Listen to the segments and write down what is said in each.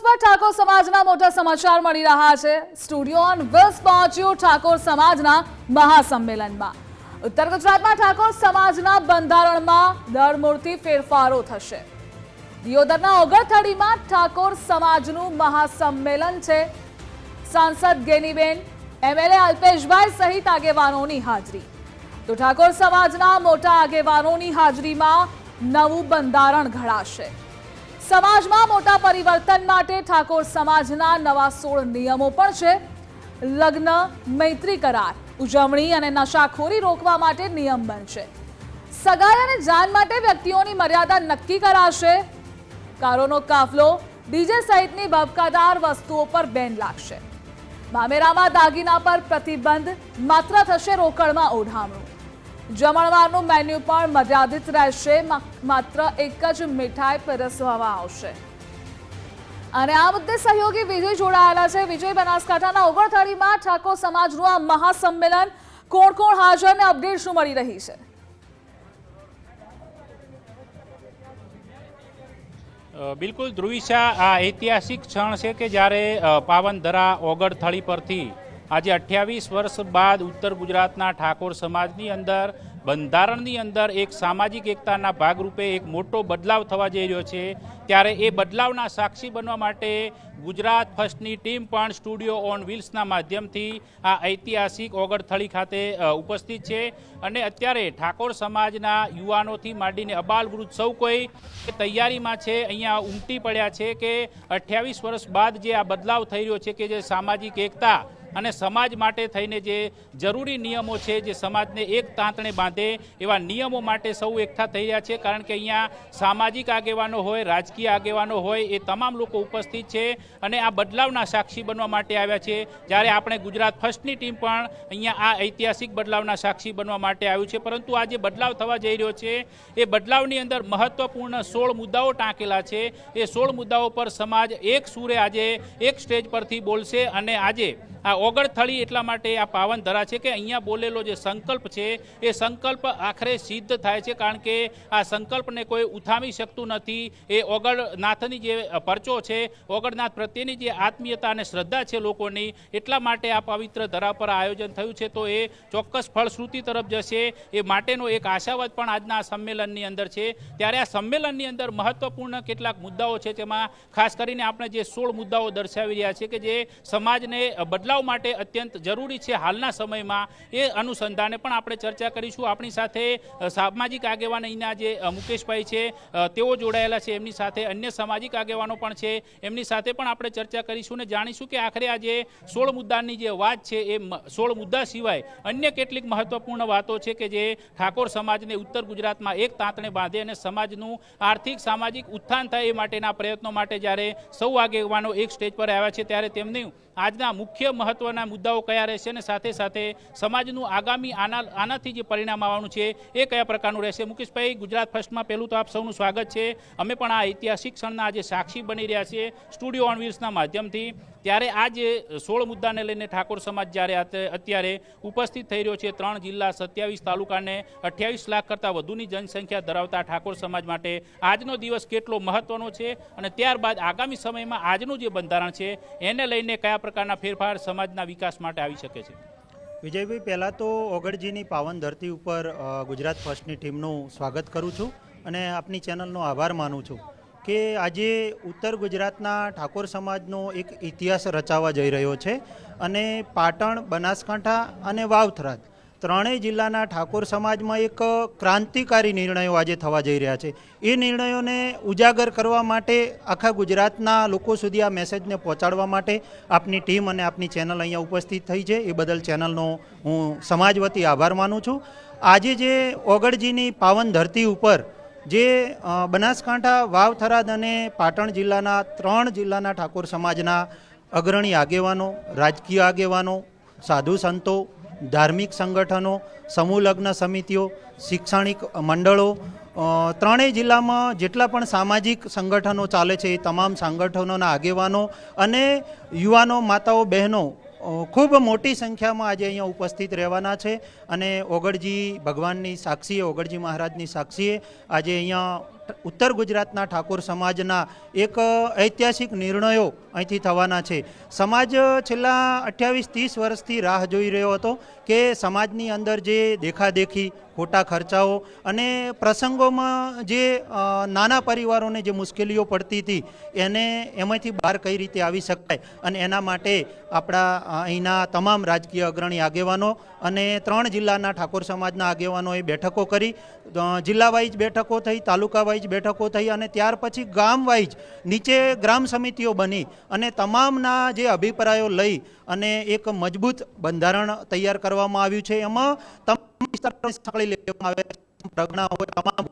પર ઠાકોર સમાજના મોટા સમાચાર મળી રહ્યા છે. સ્ટુડિયો ઓન વિલ્સ પહોંચ્યું ઠાકોર સમાજના મહાસંમેલનમાં. ઉત્તર ગુજરાતમાં ઠાકોર સમાજના બંધારણમાં દર મૂળથી ફેરફારો થશે. દિયોદરના ઓગણથડીમાં ઠાકોર સમાજનું મહાસંમેલન છે. સાંસદ ગેનીબેન એમએલએ અલ્પેશભાઈ સહિત આગેવાનોની હાજરી. તો ઠાકોર સમાજના મોટા આગેવાનોની હાજરીમાં નવું બંધારણ ઘડાશે. સમાજમાં મોટા પરિવર્તન માટે ઠાકોર સમાજના નવા સોળ નિયમો પણ છે. લગ્ન, મૈત્રી કરાર, ઉજવણી અને નશાખોરી રોકવા માટે નિયમ બનશે. સગાઈ અને જાન માટે વ્યક્તિઓની મર્યાદા નક્કી કરાશે. કારોનો કાફલો, ડીજે સહિતની બબકાદાર વસ્તુઓ પર બેન લાગશે. મામેરામાં દાગીના પર પ્રતિબંધ માત્ર થશે રોકડમાં ઓઢામણું. જમણવારનું મેન્યુ પણ મર્યાદિત રહેશે. માત્ર એક જ મીઠાઈ પીરસવામાં આવશે. અને આ મુદ્દે સહયોગી વિજય જોડાયેલા છે. વિજય બનાસકાંઠાના ઓગણથાળીમાં ઠાકોર સમાજનું આ મહાસંમેલન કોણ કોણ હાજર ને અપડેટ શું મળી રહી છે? બિલકુલ ધ્રુવિશા આ ઐતિહાસિક ક્ષણ છે કે જ્યારે પાવનધરા ઓગળથળી પરથી આજે અઠ્યાવીસ વર્ષ બાદ ઉત્તર ગુજરાતના ઠાકોર સમાજની અંદર, બંધારણની અંદર એક સામાજિક એકતાના ભાગરૂપે એક મોટો બદલાવ થવા જઈ રહ્યો છે. ત્યારે એ બદલાવના સાક્ષી બનવા માટે ગુજરાત ફર્સ્ટની ટીમ પણ સ્ટુડિયો ઓન વ્હીલ્સના માધ્યમથી આ ઐતિહાસિક ઓગળથળી ખાતે ઉપસ્થિત છે. અને અત્યારે ઠાકોર સમાજના યુવાનોથી માંડીને અબાલ વૃદ્ધ સૌ કોઈ તૈયારીમાં છે, અહીંયા ઉમટી પડ્યા છે કે અઠ્યાવીસ વર્ષ બાદ જે આ બદલાવ થઈ રહ્યો છે કે જે સામાજિક એકતા અને સમાજ માટે થઈને જે જરૂરી નિયમો છે, જે સમાજને એક તાંતણે બાંધે એવા નિયમો માટે સૌ એકઠા થઈ રહ્યા છે. કારણ કે અહીંયા સામાજિક આગેવાનો હોય, રાજકીય આગેવાનો હોય, એ તમામ લોકો ઉપસ્થિત છે અને આ બદલાવના સાક્ષી બનવા માટે આવ્યા છે. જ્યારે આપણે ગુજરાત ફર્સ્ટની ટીમ પણ અહીંયા આ ઐતિહાસિક બદલાવના સાક્ષી બનવા માટે આવ્યું છે. પરંતુ આ જે બદલાવ થવા જઈ રહ્યો છે, એ બદલાવની અંદર મહત્વપૂર્ણ સોળ મુદ્દાઓ ટાંકેલા છે. એ સોળ મુદ્દાઓ પર સમાજ એક સુરે આજે એક સ્ટેજ પરથી બોલશે અને આજે આ ઓગળથળી એટલા માટે આ પાવન ધરા છે કે અહીંયા બોલેલો જે સંકલ્પ છે, એ સંકલ્પ આખરે સિદ્ધ થાય છે, કારણ કે આ સંકલ્પને કોઈ ઉથામી શકતું નથી. એ ઓગળનાથની જે પરચો છે, ઓગળનાથ પ્રત્યેની જે આત્મીયતા અને શ્રદ્ધા છે લોકોની, એટલા માટે આ પવિત્ર ધરા પર આયોજન થયું છે. તો એ ચોક્કસ ફળશ્રુતિ તરફ જશે. એ માટેનો એક આશાવાદ પણ આજના આ સંમેલનની અંદર છે. ત્યારે આ સંમેલનની અંદર મહત્વપૂર્ણ કેટલાક મુદ્દાઓ છે તેમાં ખાસ કરીને આપણે જે સોળ મુદ્દાઓ દર્શાવી રહ્યા છે કે જે સમાજને બદલાવ માટે અત્યંત જરૂરી છે. હાલના સમયમાં એ અનુસંધાને પણ આપણે ચર્ચા કરીશું. આપણી સાથે સામાજિક આગેવાન અહીંના જે મુકેશભાઈ છે તેઓ જોડાયેલા છે. એમની સાથે અન્ય સામાજિક આગેવાનો પણ છે. એમની સાથે પણ આપણે ચર્ચા કરીશું ને જાણીશું કે આખરે આ જે સોળ મુદ્દાની જે વાત છે, એ સોળ મુદ્દા સિવાય અન્ય કેટલીક મહત્વપૂર્ણ વાતો છે કે જે ઠાકોર સમાજને ઉત્તર ગુજરાતમાં એક તાંતણે બાંધે અને સમાજનું આર્થિક, સામાજિક ઉત્થાન થાય એ માટેના પ્રયત્નો માટે જ્યારે સૌ આગેવાનો એક સ્ટેજ પર આવ્યા છે, ત્યારે તેમની આજના મુખ્ય મહત્વના મુદ્દાઓ કયા રહેશે અને સાથે સાથે સમાજનું આગામી આના આનાથી જે પરિણામ આવવાનું છે એ કયા પ્રકારનું રહેશે? મુકેશભાઈ, ગુજરાત ફર્સ્ટમાં પહેલું તો આપ સૌનું સ્વાગત છે. અમે પણ આ ઐતિહાસિક ક્ષણના આજે સાક્ષી બની રહ્યા છીએ સ્ટુડિયો ઓન વ્હીલ્સના માધ્યમથી. ત્યારે આ જે સોળ મુદ્દાને લઈને ઠાકોર સમાજ જ્યારે અત્યારે ઉપસ્થિત થઈ રહ્યો છે, ત્રણ જિલ્લા સત્યાવીસ તાલુકાને અઠ્યાવીસ લાખ કરતાં વધુની જનસંખ્યા ધરાવતા ઠાકોર સમાજ માટે આજનો દિવસ કેટલો મહત્વનો છે અને ત્યારબાદ આગામી સમયમાં આજનું જે બંધારણ છે, એને લઈને કયા પ્રકારના ફેરફાર સમાજના વિકાસ માટે આવી શકે છે? વિજયભાઈ, પહેલાં તો ઓગળજીની પાવન ધરતી ઉપર ગુજરાત ફર્સ્ટની ટીમનું સ્વાગત કરું છું અને આપની ચેનલનો આભાર માનું છું. કે આજે ઉત્તર ગુજરાતના ઠાકોર સમાજનો એક ઇતિહાસ રચાવા જઈ રહ્યો છે અને પાટણ, બનાસકાંઠા અને વાવથરાજ ત્રણેય જિલ્લાના ઠાકોર સમાજમાં એક ક્રાંતિકારી નિર્ણયો આજે થવા જઈ રહ્યા છે. એ નિર્ણયોને ઉજાગર કરવા માટે આખા ગુજરાતના લોકો સુધી આ મેસેજને પહોંચાડવા માટે આપની ટીમ અને આપની ચેનલ અહીંયા ઉપસ્થિત થઈ છે. એ બદલ ચેનલનો હું સમાજ વતી આભાર માનું છું. આજે જે ઓગળજીની પાવન ધરતી ઉપર જે બનાસકાંઠા વાવ થરાદ અને પાટણ જિલ્લાના ત્રણ જિલ્લાના ઠાકોર સમાજના અગ્રણી આગેવાનો, રાજકીય આગેવાનો, સાધુ સંતો, ધાર્મિક સંગઠનો, સમૂહ લગ્ન સમિતિઓ, શૈક્ષણિક મંડળો ત્રણેય જિલ્લામાં જેટલા પણ સામાજિક સંગઠનો ચાલે છે એ તમામ સંગઠનોના આગેવાનો અને યુવાનો, માતાઓ, બહેનો ખૂબ મોટી સંખ્યામાં આજે અહીંયા ઉપસ્થિત રહેવાના છે અને ઓગળજી ભગવાનની સાક્ષીએ, ઓગળજી મહારાજની સાક્ષીએ આજે અહીંયા ઉત્તર ગુજરાતના ઠાકોર સમાજના એક ઐતિહાસિક નિર્ણયો અહીંથી થવાના છે. સમાજ છેલ્લા અઠ્યાવીસ, ત્રીસ વર્ષથી રાહ જોઈ રહ્યો હતો કે સમાજની અંદર જે દેખાદેખી ખોટા ખર્ચાઓ અને પ્રસંગોમાં જે નાના પરિવારોને જે મુશ્કેલીઓ પડતી હતી, એને એમાંથી બહાર કઈ રીતે આવી શકાય અને એના માટે આપણા અહીંના તમામ રાજકીય અગ્રણી આગેવાનો અને ત્રણ જિલ્લાના ઠાકોર સમાજના આગેવાનોએ બેઠકો કરી. જિલ્લાવાઇઝ જિલ્લા વાઇઝ બેઠકો થઈ તાલુકા વાઇઝ બેઠકો થઈ અને ત્યાર પછી ગામ નીચે ગ્રામ સમિતિઓ બની અને તમામના જે અભિપ્રાયો લઈ અને એક મજબૂત બંધારણ તૈયાર કરવામાં આવ્યું છે. એમાં વિસ્તારોને સાંકળી લેવામાં આવે છે હોય તમામ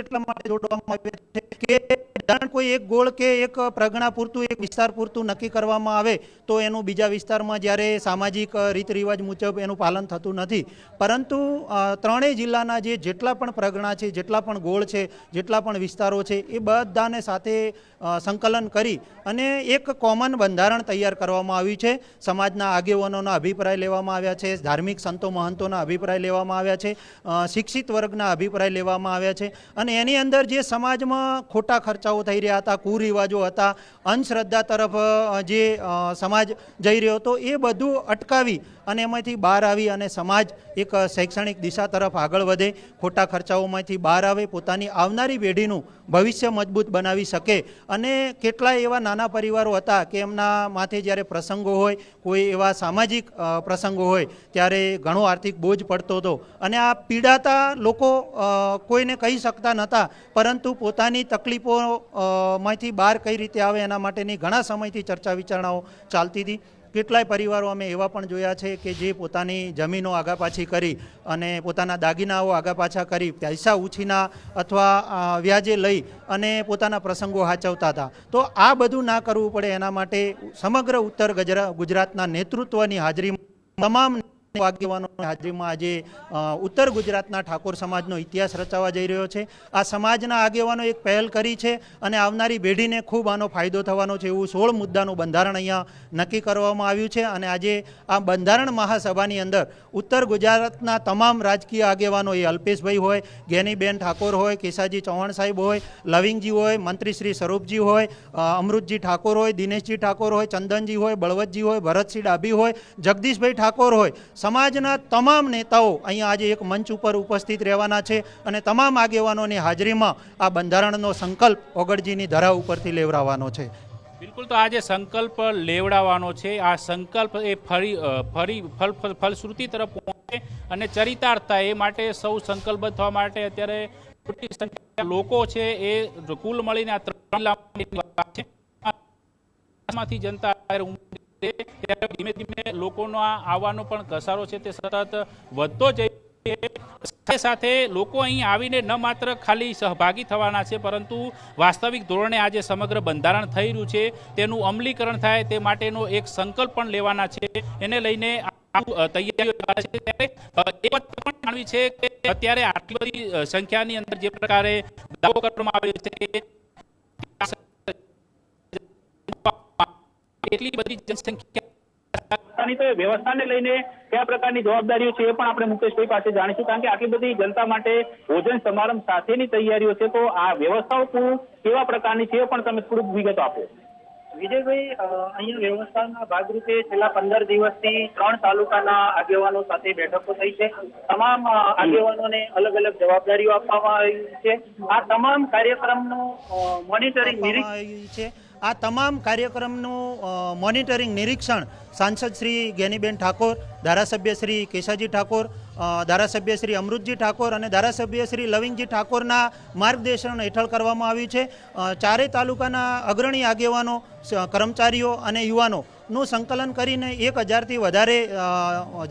એટલા માટે જોડવામાં આવે છે કે ઉદાહરણ કોઈ એક ગોળ કે એક પ્રજ્ઞા પૂરતું, એક વિસ્તાર પૂરતું નક્કી કરવામાં આવે, તો એનું બીજા વિસ્તારમાં જ્યારે સામાજિક રીત રિવાજ મુજબ એનું પાલન થતું નથી. પરંતુ ત્રણેય જિલ્લાના જે જેટલા પણ પ્રગણા છે, જેટલા પણ ગોળ છે, જેટલા પણ વિસ્તારો છે, એ બધાને સાથે સંકલન કરી અને એક કોમન બંધારણ તૈયાર કરવામાં આવ્યું છે. સમાજના આગેવાનોના અભિપ્રાય લેવામાં આવ્યા છે, ધાર્મિક સંતો મહંતોના અભિપ્રાય લેવામાં આવ્યા છે શિક્ષિત વર્ગના અભિપ્રાય લેવામાં આવ્યા છે અને એની અંદર જે સમાજમાં ખોટા ખર્ચાઓ થઈ રહ્યા હતા, કુરિવાજો હતા, અંધશ્રદ્ધા તરફ જે સમાજ જઈ રહ્યો હતો, એ બધું અટકાવી અને એમાંથી બહાર આવી અને સમાજ એક શૈક્ષણિક દિશા તરફ આગળ વધે, ખોટા ખર્ચાઓમાંથી બહાર આવે, પોતાની આવનારી પેઢીનું ભવિષ્ય મજબૂત બનાવી શકે. અને કેટલાય એવા નાના પરિવારો હતા કે એમના માથે જ્યારે પ્રસંગો હોય, કોઈ એવા સામાજિક પ્રસંગો હોય, ત્યારે ઘણો આર્થિક બોજ પડતો હતો. અને આ પીડાતા લોકો કોઈને કહી શકતા નહોતા પરંતુ પોતાની તકલીફો માંથી બહાર કઈ રીતે આવે એના માટેની ઘણા સમયથી ચર્ચા વિચારણાઓ ચાલતી હતી. કેટલાય પરિવારો અમે એવા પણ જોયા છે કે જે પોતાની જમીનો આગાપાછી કરી અને પોતાના દાગીનાઓ આગાપાછા કરી પૈસા ઉછીના અથવા વ્યાજે લઈ અને પોતાના પ્રસંગો હાચવતા હતા. તો આ બધું ના કરવું પડે એના માટે સમગ્ર ઉત્તર ગુજરા, ગુજરાતના નેતૃત્વની હાજરી તમામ આગેવાનોની હાજરીમાં આજે ઉત્તર ગુજરાતના ઠાકોર સમાજનો ઇતિહાસ રચાવા જઈ રહ્યો છે. આ સમાજના આગેવાનો એક પહેલ કરી છે અને આવનારી પેઢીને ખૂબ આનો ફાયદો થવાનો છે એવું સોળ મુદ્દાનું બંધારણ અહીંયા નક્કી કરવામાં આવ્યું છે. અને આજે આ બંધારણ મહાસભાની અંદર ઉત્તર ગુજરાતના તમામ રાજકીય આગેવાનો એ અલ્પેશભાઈ હોય, ગેનીબેન ઠાકોર હોય કેશાજી ચૌહાણ સાહેબ હોય, લવિંગજી હોય, મંત્રી શ્રી સ્વરૂપજી હોય અમૃતજી ઠાકોર હોય, દિનેશજી ઠાકોર હોય, ચંદનજી હોય, બળવતજી હોય, ભરતસિંહ ડાભી હોય, જગદીશભાઈ ઠાકોર હોય. સમાજના તમામ નેતાઓ અહીંયા આજે એક મંચ ઉપર ઉપસ્થિત રહેવાના છે અને તમામ આગેવાનોની હાજરીમાં આ બંધારણનો સંકલ્પ ઓગળજીની ધરા ઉપરથી લેવડાવવાનો છે. બિલકુલ, તો આજે સંકલ્પ લેવડાવવાનો છે. આ સંકલ્પ એ ફરી ફરી ફલ ફલ, ફલશ્રુતિ તરફ પહોંચે અને ચરિતાર્થતા એ માટે સૌ સંકલ્પ થવા માટે અત્યારે મોટી સંખ્યા લોકો છે એ કુલ મળીને આ ત્રણ લાખની વાત છે. માંથી જનતા છે. ત્યારે ધીમે ધીમે લોકોનો આવવાનો પણ ઘસારો છે, તે સતત વધતો જઈ સાથે સાથે લોકો અહીં આવીને ન માત્ર ખાલી સહભાગી થવાના છે, પરંતુ વાસ્તવિક ધોરણે આજે સમગ્ર બંધારણ થઈ રહ્યું છે. તેનું અમલીકરણ થાય તે માટેનો એક સંકલ્પ પણ લેવાના છે. એને લઈને તૈયારીઓ છે. કે અત્યારે આટલી બધી સંખ્યાની અંદર જે પ્રકારે દાવો કરવામાં આવ્યો છે કે એટલી બધી જનસંખ્યા તો એ વ્યવસ્થાને લઈને કયા પ્રકારની જવાબદારીઓ છે એ પણ આપણે મુકેશભાઈ પાસે જાણીશું. કારણ કે આટલી બધી જનતા માટે ભોજન સમારંભ સાથેની તૈયારીઓ છે તો આ વ્યવસ્થાઓ કેવા પ્રકારની છે એ પણ તમે થોડુંક વિગતો આપો. વિજયભાઈ અહીંયા વ્યવસ્થાના ભાગરૂપે છેલ્લા પંદર દિવસથી ત્રણ તાલુકાના આગેવાનો સાથે બેઠકો થઈ છે. તમામ આગેવાનોને અલગ અલગ જવાબદારીઓ આપવામાં આવી છે. આ તમામ કાર્યક્રમનું મોનિટરિંગ નિરીક્ષણ છે. આ તમામ કાર્યક્રમનું મોનિટરિંગ, નિરીક્ષણ સાંસદ શ્રી જ્ઞાનીબેન ઠાકોર, ધારાસભ્ય શ્રી કેશાજી ઠાકોર ધારાસભ્ય શ્રી અમૃતજી ઠાકોર અને ધારાસભ્ય શ્રી લવિંગજી ઠાકોરના માર્ગદર્શન હેઠળ કરવામાં આવ્યું છે. ચારેય તાલુકાના અગ્રણી આગેવાનો કર્મચારીઓ અને યુવાનો નું સંકલન કરીને એક હજારથી વધારે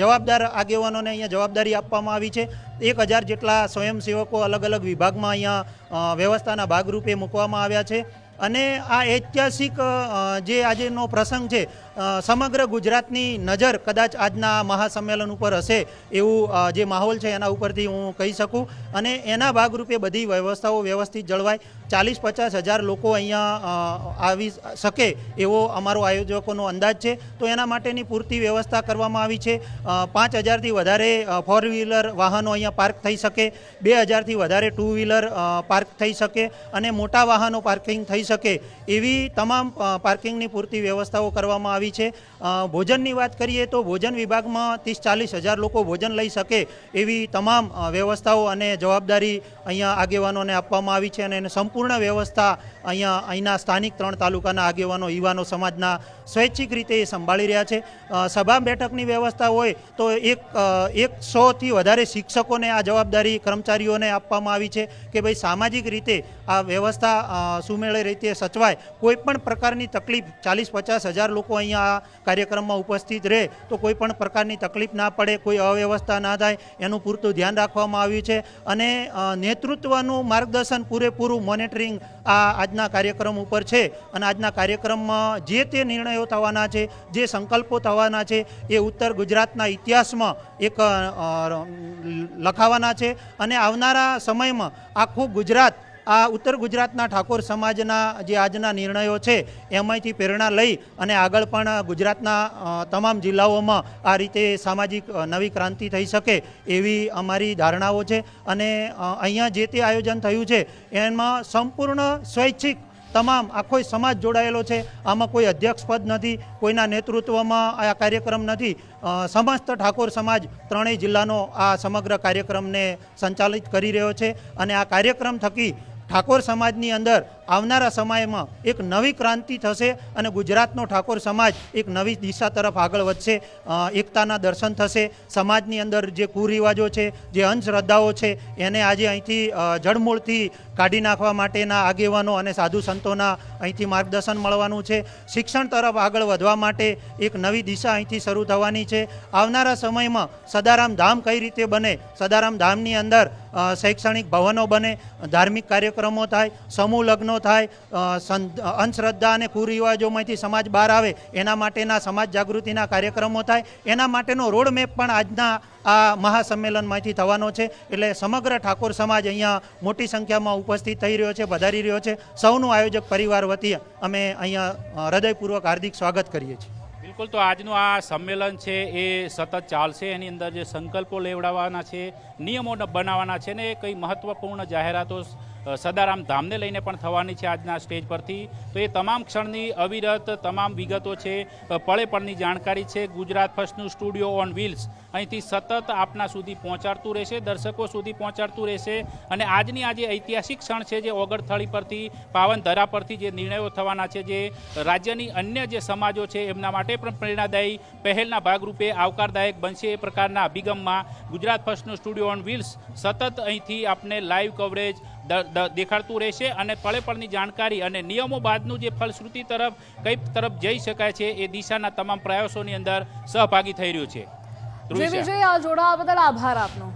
જવાબદાર આગેવાનોને અહીંયા જવાબદારી આપવામાં આવી છે. એક હજાર જેટલા સ્વયંસેવકો અલગ અલગ વિભાગમાં અહીંયા વ્યવસ્થાના ભાગરૂપે મૂકવામાં આવ્યા છે. અને આ ઐતિહાસિક જે આજેનો પ્રસંગ છે સમગ્ર ગુજરાતની નજર કદાચ આજના મહાસંમેલન ઉપર હશે એવું જે માહોલ છે એના ઉપરથી હું કહી શકું. અને એના ભાગરૂપે બધી વ્યવસ્થાઓ વ્યવસ્થિત જળવાય. ચાલીસ પચાસ હજાર લોકો અહીંયા આવી શકે એવો અમારો આયોજકોનો અંદાજ છે. તો એના માટેની પૂરતી વ્યવસ્થા કરવામાં આવી છે. પાંચ હજારથી વધારે ફોર વ્હીલર વાહનો અહીંયા પાર્ક થઈ શકે, બે હજારથી વધારે ટુ વ્હીલર પાર્ક થઈ શકે અને મોટા વાહનો પાર્કિંગ થઈ શકે એવી તમામ પાર્કિંગની પૂરતી વ્યવસ્થાઓ કરવામાં આવી છે. ભોજનની વાત કરીએ તો ભોજન વિભાગમાં ત્રીસ ચાલીસ હજાર લોકો ભોજન લઈ શકે એવી તમામ વ્યવસ્થાઓ અને જવાબદારી અહીંયા આગેવાનોને આપવામાં આવી છે અને એને સંપૂર્ણ વ્યવસ્થા અહીંયા, અહીંના સ્થાનિક ત્રણ તાલુકાના આગેવાનો, યુવાનો સમાજના સ્વૈચ્છિક રીતે એ સંભાળી રહ્યા છે. સભા બેઠકની વ્યવસ્થા હોય તો એક એકસોથી વધારે શિક્ષકોને આ જવાબદારી કર્મચારીઓને આપવામાં આવી છે કે ભાઈ સામાજિક રીતે આ વ્યવસ્થા સુમેળે રીતે સચવાય. કોઈ પણ પ્રકારની તકલીફ ચાલીસ, પચાસ હજાર લોકો અહીંયા આ કાર્યક્રમમાં ઉપસ્થિત રહે તો કોઈ પણ પ્રકારની તકલીફ ના પડે, કોઈ અવ્યવસ્થા ના થાય એનું પૂરતું ધ્યાન રાખવામાં આવ્યું છે. અને નેતૃત્વનું માર્ગદર્શન પૂરેપૂરું મોનિટરિંગ આ આજના કાર્યક્રમ ઉપર છે. અને આજના કાર્યક્રમમાં જે તે નિર્ણયો થવાના છે, જે સંકલ્પો થવાના છે એ ઉત્તર ગુજરાતના ઇતિહાસમાં એક લખાવાના છે અને આવનારા સમયમાં આખું ગુજરાત, આ ઉત્તર ગુજરાતના ઠાકોર સમાજના જે આજના નિર્ણયો છે, એમાંથી પ્રેરણા લઈ અને આગળ પણ ગુજરાતના તમામ જિલ્લાઓમાં આ રીતે સામાજિક નવી ક્રાંતિ થઈ શકે એવી અમારી ધારણાઓ છે અને અહીંયા જે તે આયોજન થયું છે, એમાં સંપૂર્ણ સ્વૈચ્છિક તમામ આખો સમાજ જોડાયેલો છે. આમાં કોઈ અધ્યક્ષ પદ નથી, કોઈના નેતૃત્વમાં આ કાર્યક્રમ નથી. સમસ્ત ઠાકોર સમાજ ત્રણેય જિલ્લાનો આ સમગ્ર કાર્યક્રમને સંચાલિત કરી રહ્યો છે. અને આ કાર્યક્રમ થકી ઠાકોર સમાજની અંદર આવનારા સમયમાં એક નવી ક્રાંતિ થશે અને ગુજરાતનો ઠાકોર સમાજ એક નવી દિશા તરફ આગળ વધશે. એકતાના દર્શન થશે. સમાજની અંદર જે કુરિવાજો છે, જે અંધશ્રદ્ધાઓ છે, એને આજે અહીંથી જળમૂળથી કાઢી નાખવા માટેના આગેવાનો અને સાધુ સંતોના અહીંથી માર્ગદર્શન મળવાનું છે. શિક્ષણ તરફ આગળ વધવા માટે એક નવી દિશા અહીંથી શરૂ થવાની છે. આવનારા સમયમાં સદારામ ધામ કઈ રીતે બને? સદારામ ધામની અંદર શૈક્ષણિક ભવનો બને, ધાર્મિક કાર્યક્રમો થાય, સમૂહ લગ્નો થાય અંધશ્રદ્ધા અને કુરિવાજોમાંથી સમાજ બહાર આવે, એના માટેના સમાજ જાગૃતિના કાર્યક્રમો થાય, એના માટેનો રોડ મેપ પણ આજના આ મહાસંમેલનમાંથી થવાનો છે. એટલે સમગ્ર ઠાકોર સમાજ અહીંયા મોટી સંખ્યામાં ઉપસ્થિત થઈ રહ્યો છે વધારી રહ્યો છે. સૌનું આયોજક પરિવાર વતી અમે અહીંયા હૃદયપૂર્વક હાર્દિક સ્વાગત કરીએ છીએ. બિલકુલ, તો આજનું આ સંમેલન છે એ સતત ચાલશે. એની અંદર જે સંકલ્પો લેવડાવવાના છે, નિયમો બનાવવાના છે ને કઈ મહત્વપૂર્ણ જાહેરાતો સદારામ ધામને લઈને પણ થવાની છે આજના સ્ટેજ પરથી. તો એ તમામ ક્ષણની અવિરત તમામ વિગતો છે. પળે પળની જાણકારી છે. ગુજરાત ફર્સ્ટનું સ્ટુડિયો ઓન વ્હીલ્સ અહીંથી સતત આપના સુધી પહોંચાડતું રહેશે, દર્શકો સુધી પહોંચાડતું રહેશે અને આજની આ જે ઐતિહાસિક ક્ષણ છે જે ઓગળથળી પરથી પાવન ધરા પરથી જે નિર્ણયો થવાના છે, જે રાજ્યની અન્ય જે સમાજો છે એમના માટે પણ પ્રેરણાદાયી પહેલના ભાગરૂપે આવકારદાયક બનશે એ પ્રકારના અભિગમમાં ગુજરાત ફર્સ્ટનું સ્ટુડિયો ઓન વ્હીલ્સ સતત અહીંથી આપને લાઈવ કવરેજ દેખાડતું રહેશે અને પળે પળની જાણકારી અને નિયમો બાદનું જે ફલશ્રુતિ તરફ કઈ તરફ જઈ શકાય છે એ દિશાના તમામ પ્રયાસોની અંદર સહભાગી થઈ રહ્યું છે. જોડાવા બદલ આભાર આપનો.